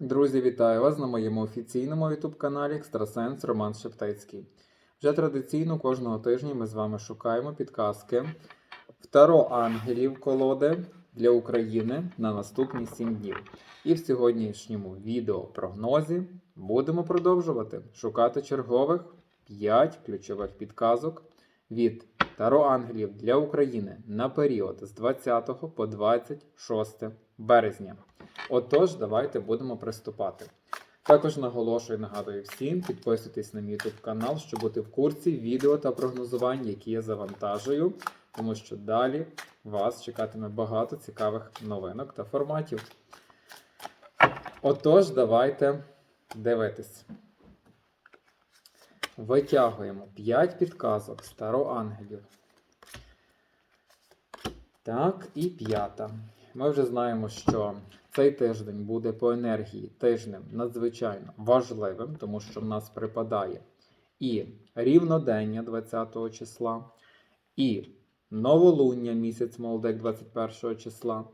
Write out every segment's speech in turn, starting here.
Друзі, вітаю вас на моєму офіційному YouTube каналі Екстрасенс Роман Шептицький. Вже традиційно кожного тижня ми з вами шукаємо підказки Второ ангелів колоди для України на наступні 7 днів. І в сьогоднішньому відеопрогнозі будемо продовжувати шукати чергових 5 ключових підказок від Таро ангелів для України на період з 20 по 26 березня. Отож, давайте будемо приступати. Також наголошую, нагадую всім, підписуйтесь на мій YouTube канал, щоб бути в курсі відео та прогнозувань, які я завантажую, тому що далі вас чекатиме багато цікавих новинок та форматів. Отож, давайте дивитись. Витягуємо 5 підказок староангелів. Так, і п'ята. Ми вже знаємо, що цей тиждень буде по енергії тижнем надзвичайно важливим, тому що в нас припадає і рівнодення 20 числа, і новолуння місяць молодик 21 числа,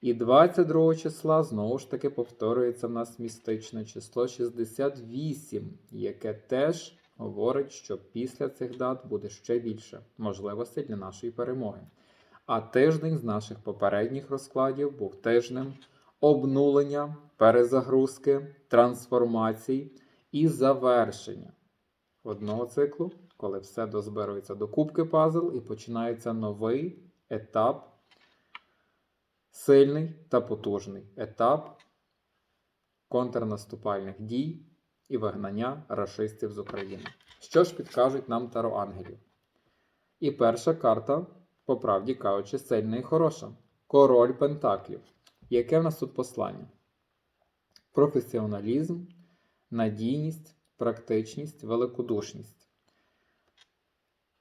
і 22 числа знову ж таки повторюється в нас містичне число 68, яке теж говорить, що після цих дат буде ще більше можливостей для нашої перемоги. А тиждень з наших попередніх розкладів був тижнем обнулення, перезагрузки, трансформацій і завершення одного циклу, коли все дозбирується до кубки пазл і починається новий етап, сильний та потужний етап контрнаступальних дій і вигнання рашистів з України. Що ж підкажуть нам таро ангелів? І перша карта, по правді кажучи, сильна і хороша. Король Пентаклів. Яке в нас тут послання? Професіоналізм, надійність, практичність, великодушність.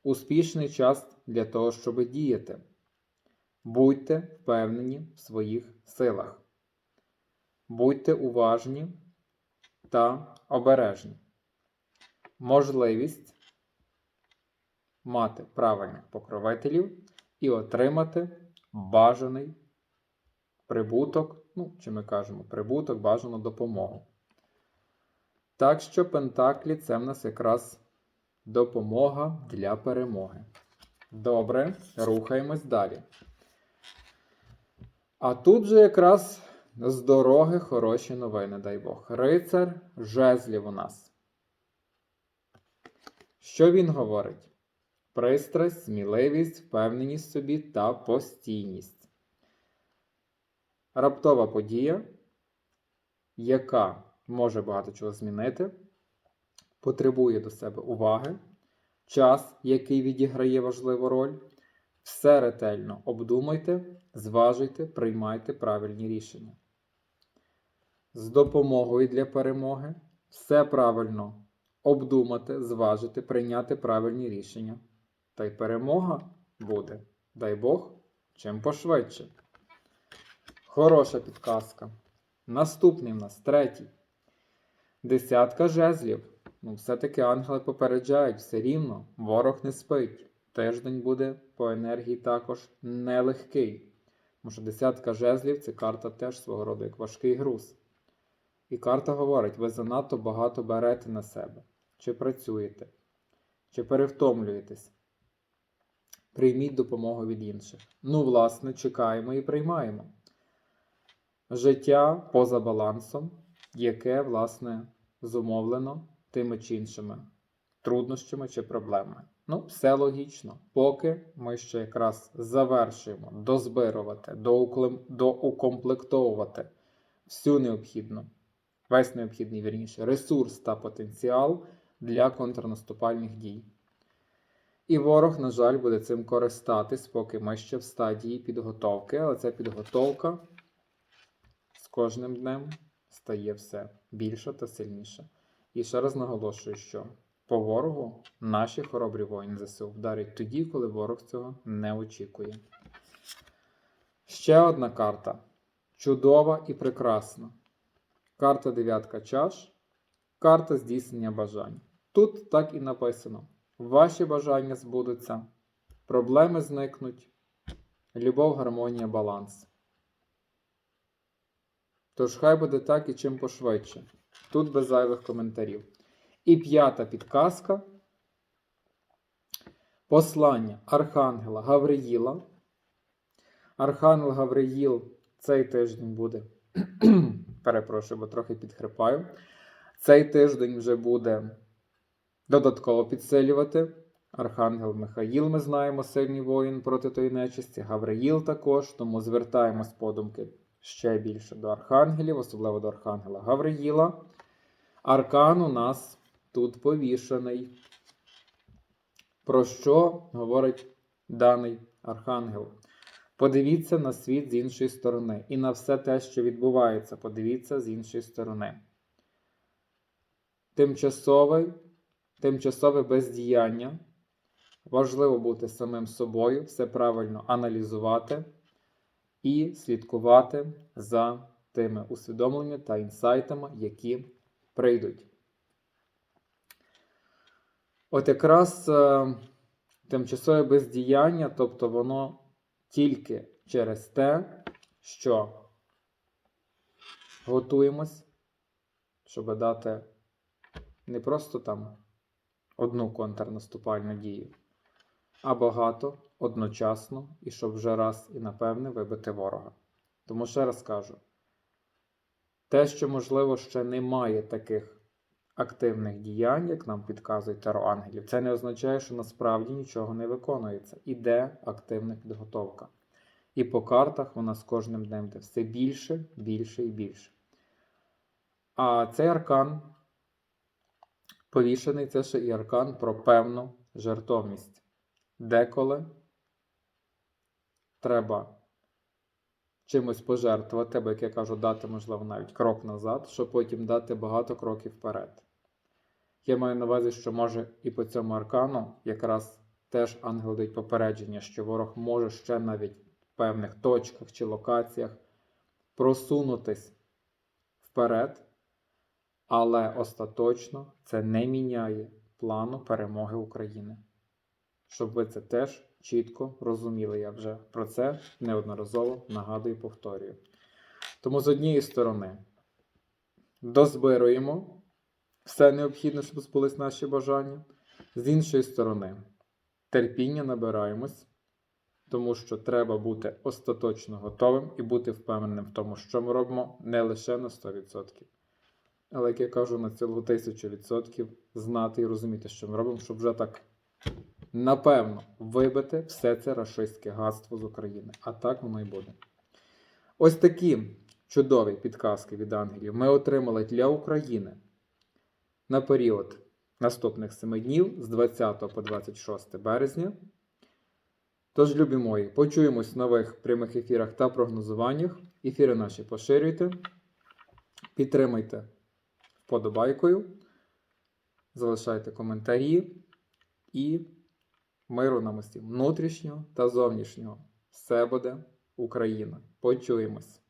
Успішний час для того, щоб діяти. Будьте впевнені в своїх силах. Будьте уважні та обережні. Можливість мати правильних покровителів і отримати бажаний прибуток, ну, чи ми кажемо прибуток, бажану допомогу. Так що Пентаклі це в нас якраз допомога для перемоги. Добре, рухаємось далі. А тут же якраз з дороги хороші новини, дай Бог. Рицар жезлів у нас. Що він говорить? Пристрасть, сміливість, впевненість в собі та постійність. Раптова подія, яка може багато чого змінити, потребує до себе уваги, час, який відіграє важливу роль. Все ретельно обдумайте, зважуйте, приймайте правильні рішення. З допомогою для перемоги все правильно обдумати, зважити, прийняти правильні рішення. Та й перемога буде, дай Бог, чим пошвидше. Хороша підказка. Наступний в нас третій. Десятка жезлів. Ну, все-таки ангели попереджають все рівно, ворог не спить. Тиждень буде по енергії також нелегкий. Тому десятка жезлів це карта теж свого роду як важкий груз. І карта говорить, ви занадто багато берете на себе. Чи працюєте, чи перевтомлюєтесь. Прийміть допомогу від інших. Ну, власне, чекаємо і приймаємо. Життя поза балансом, яке, власне, зумовлено тими чи іншими труднощами чи проблемами. Ну, все логічно. Поки ми ще якраз завершуємо дозбирувати, доукомплектовувати всю необхідну, весь необхідний вірніше, ресурс та потенціал для контрнаступальних дій. І ворог, на жаль, буде цим користатись, поки ми ще в стадії підготовки, але ця підготовка з кожним днем стає все більше та сильніше. І ще раз наголошую, що по ворогу наші хоробрі воїни ЗСУ вдарять тоді, коли ворог цього не очікує. Ще одна карта. Чудова і прекрасна. Карта дев'ятка чаш. Карта здійснення бажань. Тут так і написано: ваші бажання збудуться, проблеми зникнуть, любов, гармонія, баланс. Тож хай буде так і чим пошвидше. Тут без зайвих коментарів. І п'ята підказка. Послання Архангела Гавриїла. Архангел Гавриїл цей тиждень буде. Перепрошую, бо трохи підхрипаю. Цей тиждень вже буде додатково підсилювати. Архангел Михаїл, ми знаємо, сильний воїн проти тої нечисті. Гавриїл також, тому звертаємось подумки ще більше до архангелів, особливо до архангела Гавриїла. Аркан у нас тут повішений. Про що говорить даний архангел? Подивіться на світ з іншої сторони. І на все те, що відбувається, подивіться з іншої сторони. Тимчасове, тимчасове бездіяння. Важливо бути самим собою, все правильно аналізувати і слідкувати за тими усвідомленнями та інсайтами, які прийдуть. От якраз е, тимчасове бездіяння, тобто воно тільки через те, що готуємось, щоб дати не просто там одну контрнаступальну дію, а багато одночасно, і щоб вже раз і напевне вибити ворога. Тому ще раз кажу: те, що, можливо, ще немає таких активних діянь, як нам підказують таро ангелів, це не означає, що насправді нічого не виконується. Іде активна підготовка. І по картах вона з кожним днем йде все більше, більше і більше. А цей аркан повішений це ще і аркан про певну жертовність. Деколи треба чимось пожертвувати, або, як я кажу, дати, можливо, навіть крок назад, щоб потім дати багато кроків вперед. Я маю на увазі, що може і по цьому аркану якраз теж ангел дають попередження, що ворог може ще навіть в певних точках чи локаціях просунутись вперед, але остаточно це не міняє плану перемоги України. Щоб ви це теж чітко розуміли. Я вже про це неодноразово нагадую і повторюю. Тому з однієї сторони дозбируємо все необхідне, щоб збулись наші бажання. З іншої сторони, терпіння набираємось, тому що треба бути остаточно готовим і бути впевненим в тому, що ми робимо не лише на 100%. Але, як я кажу, на цілу тисячу відсотків знати і розуміти, що ми робимо, щоб вже так напевно вибити все це рашистське гадство з України. А так воно і буде. Ось такі чудові підказки від ангелів ми отримали для України на період наступних 7 днів з 20 по 26 березня. Тож, любі мої, почуємось в нових прямих ефірах та прогнозуваннях. Ефіри наші поширюйте, підтримайте вподобайкою, залишайте коментарі і миру нам усім внутрішнього та зовнішнього. Все буде Україна. Почуємось!